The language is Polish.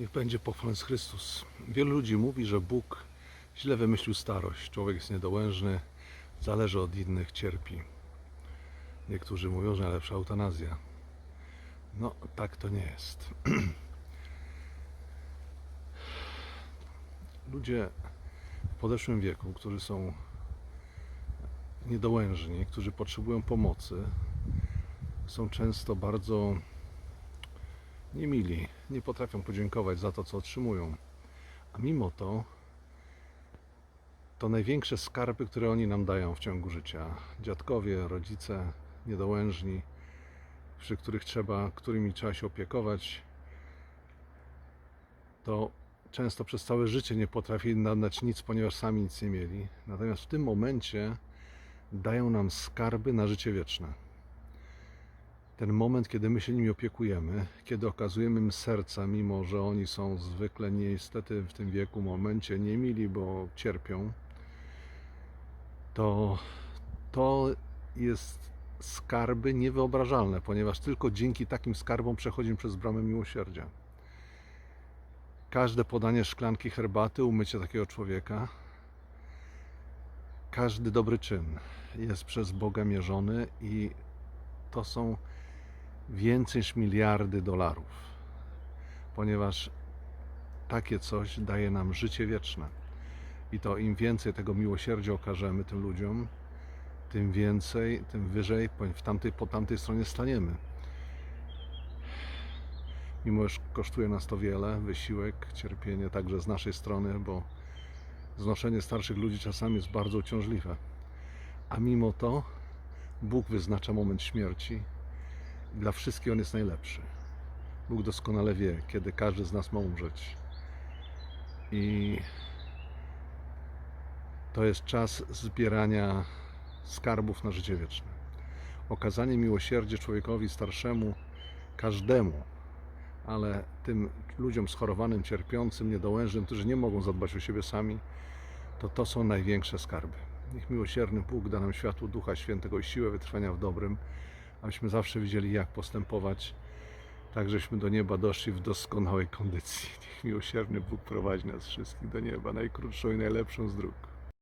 Niech będzie pochwalony Chrystus. Wielu ludzi mówi, że Bóg źle wymyślił starość. Człowiek jest niedołężny, zależy od innych, cierpi. Niektórzy mówią, że najlepsza eutanazja. No, tak to nie jest. Ludzie w podeszłym wieku, którzy są niedołężni, którzy potrzebują pomocy, są często bardzo niemili, nie potrafią podziękować za to, co otrzymują. A mimo to, to największe skarby, które oni nam dają w ciągu życia, dziadkowie, rodzice, niedołężni, przy których trzeba, którymi trzeba się opiekować, to często przez całe życie nie potrafili nam dać nic, ponieważ sami nic nie mieli. Natomiast w tym momencie dają nam skarby na życie wieczne ten moment, kiedy my się nimi opiekujemy, kiedy okazujemy im serca, mimo że oni są zwykle niestety w tym wieku, momencie niemili, bo cierpią, to to jest skarby niewyobrażalne, ponieważ tylko dzięki takim skarbom przechodzimy przez bramę miłosierdzia. Każde podanie szklanki herbaty, umycie takiego człowieka, każdy dobry czyn jest przez Boga mierzony i to są więcej niż miliardy dolarów, ponieważ takie coś daje nam życie wieczne. I to im więcej tego miłosierdzia okażemy tym ludziom, tym więcej, tym wyżej w tamtej, po tamtej stronie staniemy. Mimo, że kosztuje nas to wiele, wysiłek, cierpienie także z naszej strony, bo znoszenie starszych ludzi czasami jest bardzo uciążliwe. A mimo to Bóg wyznacza moment śmierci, dla wszystkich on jest najlepszy. Bóg doskonale wie, kiedy każdy z nas ma umrzeć. I to jest czas zbierania skarbów na życie wieczne. Okazanie miłosierdzia człowiekowi starszemu, każdemu, ale tym ludziom schorowanym, cierpiącym, niedołężnym, którzy nie mogą zadbać o siebie sami, to to są największe skarby. Niech miłosierny Bóg da nam światło Ducha Świętego i siłę wytrwania w dobrym, abyśmy zawsze wiedzieli, jak postępować, tak żeśmy do nieba doszli w doskonałej kondycji. Niech miłosierny Bóg prowadzi nas wszystkich do nieba, najkrótszą i najlepszą z dróg.